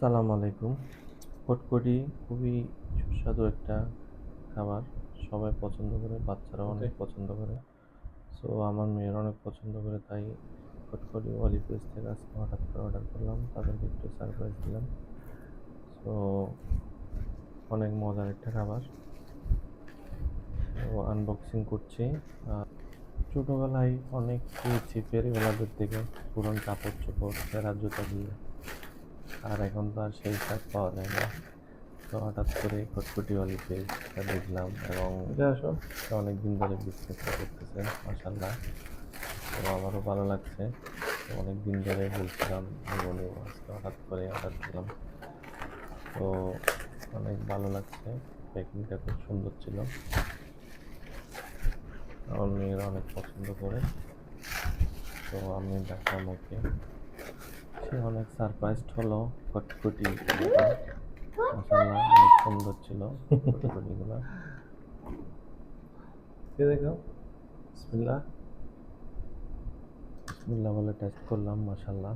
সালাম আলাইকুম। কটকটি খুবই সুস্বাদু একটা খাবার। সবাই পছন্দ করে বাচ্চারাও অনেক পছন্দ করে। সো আমার মেয়ের অনেক পছন্দ করে তাই কটকটি অলি পেজ থেকে আজকে হঠাৎ করে অর্ডার করলাম। তাদেরকে একটু সারপ্রাইজ দিলাম। সো অনেক মজার একটা খাবার। তো আনবক্সিং করছি। আর ছোটোবেলায় অনেক খেয়েছি ফেরিওয়ালাদের থেকে পুরন কাপড় চোপড় সেরা জুতা দিয়ে। আর এখন তো আর সেই স্বাদ পাওয়া যায় না। তো হঠাৎ করে খটখটি অলি পেজটা দেখলাম এবং অনেক দিন ধরে বিজনেসটা করতেছে মাসাল্লাহ তো আমারও ভালো লাগছে। অনেক দিন ধরে বলছিলাম নেব আজকে হঠাৎ করে অর্ডার দিলাম। তো অনেক ভালো লাগছে প্যাকিংটা খুব সুন্দর ছিল। আমার মেয়েরা অনেক পছন্দ করে। তো আমি দেখলাম ওকে। সে অনেক সারপ্রাইজড হলো কটকটি মশাল্লাহ অনেক সুন্দর ছিল কটকটিগুলো। দেখো? বলে টেস্ট করলাম মাশাল্লাহ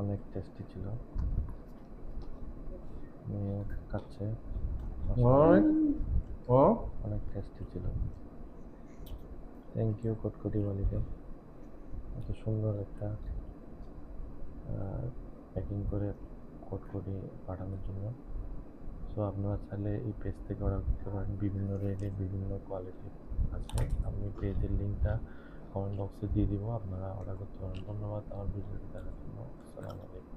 অনেক টেস্টি ছিল। খাচ্ছে অনেক টেস্টি ছিল। থ্যাংক ইউ কটকটি বালিকে এত সুন্দর একটা প্যাকিং করে কটকটি পাঠানোর জন্য। সো আপনারা চাইলে এই পেজ থেকে অর্ডার করতে পারেন। বিভিন্ন রেটে বিভিন্ন কোয়ালিটির আছে। আমি পেজের লিঙ্কটা কমেন্ট বক্সে দিয়ে দিব। আপনারা অর্ডার করতে পারেন। ধন্যবাদ। আমার ভিডিওটি দেখার জন্য। আসসালামু আলাইকুম।